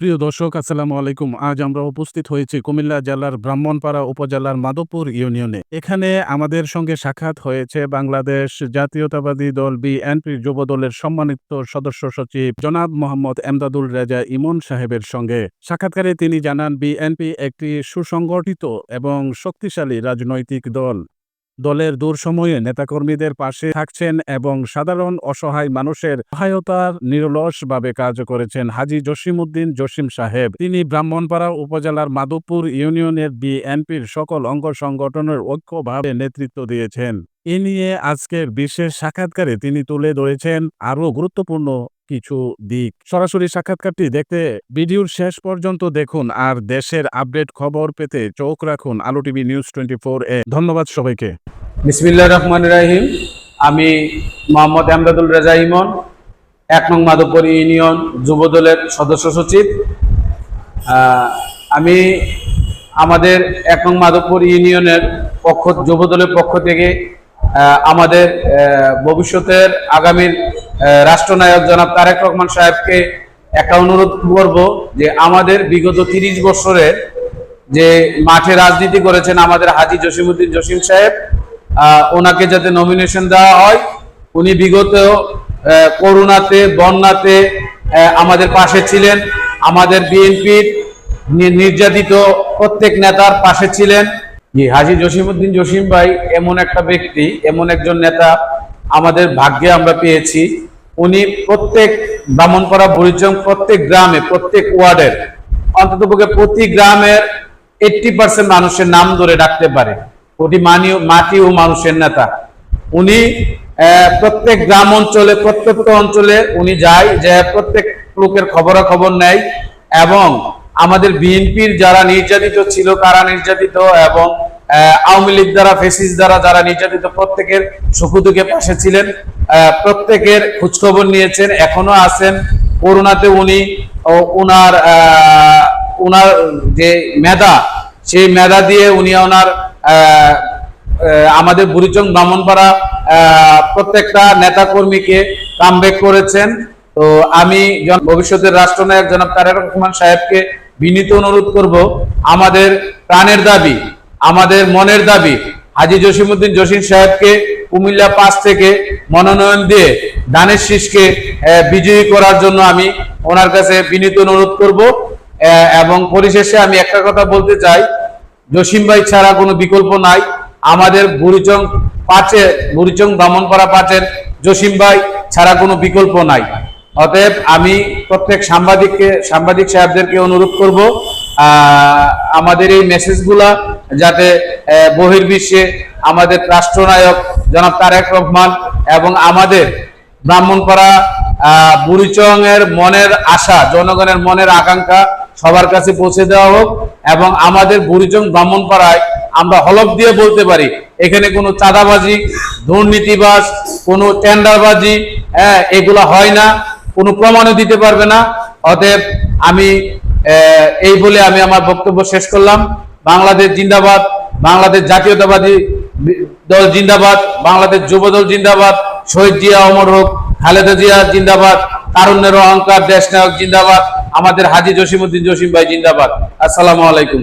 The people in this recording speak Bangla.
প্রিয় দর্শক, আসসালামু আলাইকুম। আজ আমরা উপস্থিত হয়েছি কুমিল্লা জেলার ব্রাহ্মণপাড়া উপজেলার মাধবপুর ইউনিয়নে। এখানে আমাদের সঙ্গে সাক্ষাৎ হয়েছে বাংলাদেশ জাতীয়তাবাদী দল বিএনপির যুব দলের সম্মানিত সদস্য সচিব জনাব মোহাম্মদ এমদাদুল রেজা ইমন সাহেবের সঙ্গে। সাক্ষাৎকারে তিনি জানান, বিএনপি একটি সুসংগঠিত এবং শক্তিশালী রাজনৈতিক দল। দলের দূর সময়ে নেতাকর্মীদের পাশে থাকছেন এবং সাধারণ অসহায় মানুষের সহায়তার নিরলসভাবে কাজ করেছেন হাজি জসিমউদ্দিন জসিম সাহেব। তিনি ব্রাহ্মণপাড়া উপজেলার মাধবপুর ইউনিয়নের বিএনপির সকল অঙ্গ সংগঠনের ঐক্যভাবে নেতৃত্ব দিয়েছেন। এ নিয়ে আজকের বিশেষ সাক্ষাৎকারে তিনি তুলে ধরেছেন আরও গুরুত্বপূর্ণ কিছু দিক। সরাসরি সাক্ষাৎকারটি দেখতে ভিডিওর শেষ পর্যন্ত দেখুন আর দেশের আপডেট খবর পেতে চোখ রাখুন আলো টিভি নিউজ টোয়েন্টি এ। ধন্যবাদ সবাইকে। বিসমিল্লাহ রহমান রাহিম। আমি মোহাম্মদ এমদাদুল রাজা ইমন, এক নং মাধবপুর ইউনিয়ন যুবদলের সদস্য সচিব। আমি আমাদের এক নং মাধবপুর ইউনিয়নের পক্ষ, যুবদলের পক্ষ থেকে আমাদের ভবিষ্যতের আগামীর রাষ্ট্রনায়ক জনাব তারেক রহমান সাহেবকে একটা অনুরোধ করব যে আমাদের বিগত তিরিশ বছরের যে মাঠে রাজনীতি করেছেন আমাদের হাজি জসিমুদ্দিন জসিম সাহেব ওনাকে যাতে নমিনেশন দেওয়া হয়, উনি বিগত করোনাতে বন্যাতে আমাদের পাশে ছিলেন। আমাদের বিএনপির নির্যাতিত প্রত্যেক নেতার পাশে ছিলেন। জি, হাজি জসিমুদ্দিন জসিম ভাই এমন একটা ব্যক্তি, এমন একজন নেতা আমাদের ভাগ্যে আমরা পেয়েছি। উনি প্রত্যেক ব্রাহ্মণপাড়া বুড়িচং, প্রত্যেক গ্রামে, প্রত্যেক ওয়ার্ডের অন্ততপক্ষে প্রতি গ্রামের এইটটি পার্সেন্ট মানুষের নাম ধরে ডাকতে পারে। ওটি মানি মাটি ও মানুষের নেতা। উনি প্রত্যেক গ্রাম অঞ্চলে, প্রত্যেকটা অঞ্চলে উনি যায় যে প্রত্যেক লোকের খবরাখবর নেয় এবং আমাদের বিএনপির যারা নির্যাতিত ছিল কারা নির্যাতিত এবং আওয়ামী লীগ দ্বারা ফেসিস দ্বারা যারা নির্যাতিত প্রত্যেকের সুখদুখে পাশে ছিলেন প্রত্যেকের খোঁজখবর নিয়েছেন এখনও আছেন। করোনাতে উনি ও উনার আহ, যে মেধা সেই মেধা দিয়ে উনি ওনার আমাদের বুড়িচং ব্রাহ্মণপাড়া প্রত্যেকটা নেতা কর্মীকে কামব্যাক করেছেন। তো আমি ভবিষ্যতের রাষ্ট্রনায়ক জনাব তারেক রহমান সাহেবকে বিনীত অনুরোধ করব, আমাদের প্রাণের দাবি, আমাদের মনের দাবি, হাজি জসিমুদ্দিন জসিম সাহেবকে কুমিল্লা পাঁচ থেকে মনোনয়ন দিয়ে দানের শীষকে বিজয়ী করার জন্য আমি ওনার কাছে বিনীত অনুরোধ করব এবং পরিশেষে আমি একটা কথা বলতে চাই, জসিম ভাই ছাড়া কোনো বিকল্প নাই। আমাদের বুড়িচং পাঁচে, বুড়িচং ব্রাহ্মণপাড়া পাঁচের জসিম ভাই ছাড়া কোনো বিকল্প নাই। অতএব আমি প্রত্যেক সাংবাদিককে সাংবাদিক সাহেবদেরকে অনুরোধ করব আমাদের এই মেসেজগুলা যাতে বহির্বিশ্বে আমাদের রাষ্ট্রনায়ক জনাব তারেক রহমান এবং আমাদের ব্রাহ্মণপাড়া আহ, বুড়িচং এর মনের আশা জনগণের মনের আকাঙ্ক্ষা সবার কাছে পৌঁছে দেওয়া হোক এবং আমাদের বুড়িচং ব্রাহ্মণপাড়ায় আমরা হলফ দিয়ে বলতে পারি এখানে কোনো চাঁদাবাজি দুর্নীতিবাজ কোনো টেন্ডারবাজি হ্যাঁ এগুলো হয় না। কোনো প্রমাণও দিতে পারবে না। অতএব আমি এই বলে আমি আমার বক্তব্য শেষ করলাম। বাংলাদেশ জিন্দাবাদ, বাংলাদেশ জাতীয়তাবাদী দল জিন্দাবাদ, বাংলাদেশ যুব দল জিন্দাবাদ, শহীদ জিয়া অমর হোক, খালেদা জিয়া জিন্দাবাদ, তারুণ্যের অহংকার দেশ নায়ক জিন্দাবাদ, আমাদের হাজি জসিমুদ্দিন জসিম ভাই জিন্দাবাদ। আসসালামু আলাইকুম।